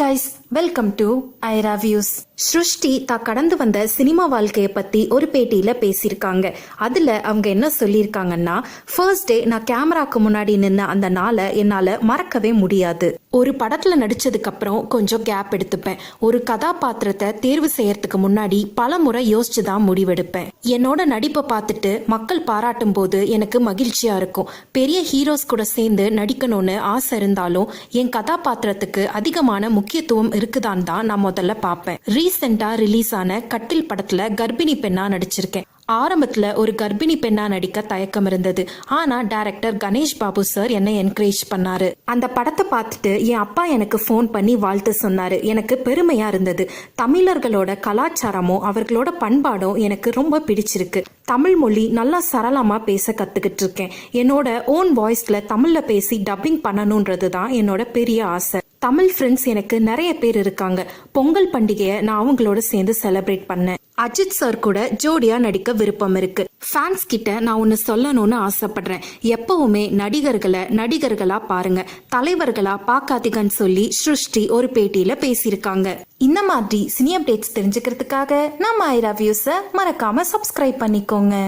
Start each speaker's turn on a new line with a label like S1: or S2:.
S1: 回 welcome to Aira views Srushti தான் கடந்து வந்த சினிமா வாழ்க்கையை பத்தி ஒரு பேட்டியில பேசியிருக்காங்க. அதுல அவங்க என்ன சொல்லியிருக்காங்கன்னா ஃபர்ஸ்ட் டே நான் கேமராக்கு முன்னாடி நின்ன அந்த நாளை என்னால மறக்கவே முடியாது. ஒரு படத்துல நடிச்சதுக்கு அப்புறம் கொஞ்சம் கேப் எடுத்துப்பேன். ஒரு கதாபாத்திரத்தை தேர்வு செய்யறதுக்கு முன்னாடி பல முறை யோசிச்சு தான் முடிவெடுப்பேன். என்னோட நடிப்பை பார்த்துட்டு மக்கள் பாராட்டும் போது எனக்கு மகிழ்ச்சியா இருக்கும். பெரிய ஹீரோஸ் கூட சேர்ந்து நடிக்கணும்னு ஆசை இருந்தாலும் என் கதாபாத்திரத்துக்கு அதிகமான முக்கியத்துவம் இருக்குதான்னு தான் நான் முதல்ல பார்ப்பேன். ரீசெண்டா ரிலீஸ் ஆன கட்டில் படத்துல கர்ப்பிணி பெண்ணா நடிச்சிருக்கேன். ஆரம்பத்துல ஒரு கர்ப்பிணி பெண்ணா நடிக்க தயக்கம் இருந்தது. ஆனா டைரக்டர் கணேஷ் பாபு சார் என்னை என்கரேஜ் பண்ணாரு. அந்த படத்தை பார்த்துட்டு என் அப்பா எனக்கு ஃபோன் பண்ணி வாழ்த்து சொன்னாரு. எனக்கு பெருமையா இருந்தது. தமிழர்களோட கலாச்சாரமும் அவர்களோட பண்பாடும் எனக்கு ரொம்ப பிடிச்சிருக்கு. தமிழ் மொழி நல்லா சரளமா பேச கத்துக்கிட்டு இருக்கேன் என்னோட ஓன் வாய்ஸ்ல தமிழ்ல பேசி டப்பிங் பண்ணணுன்றது தான் என்னோட பெரிய ஆசை. தமிழ் ஃப்ரெண்ட்ஸ் எனக்கு நிறைய பேர் இருக்காங்க. பொங்கல் பண்டிகையை நான் அவங்களோட சேர்ந்து செலிப்ரேட் பண்ணேன். அஜித் சார் கூட ஜோடியா நடிக்க விருப்பம் இருக்கு. ஃபேன்ஸ் கிட்ட நான் ஒன்னு சொல்லணும்னு ஆசைப்படுறேன். எப்பவுமே நடிகர்களை நடிகர்களா பாருங்க. தலைவர்களா பார்க்காதீங்கன்னு சொல்லி ஸ்ருஷ்டி ஒரு பேட்டியில பேசியிருக்காங்க. இந்த மாதிரி சினி அப்டேட்ஸ் தெரிஞ்சுக்கிறதுக்காக நம்ம ஐரா வியூஸை மறக்காம சப்ஸ்கிரைப் பண்ணிக்கோங்க.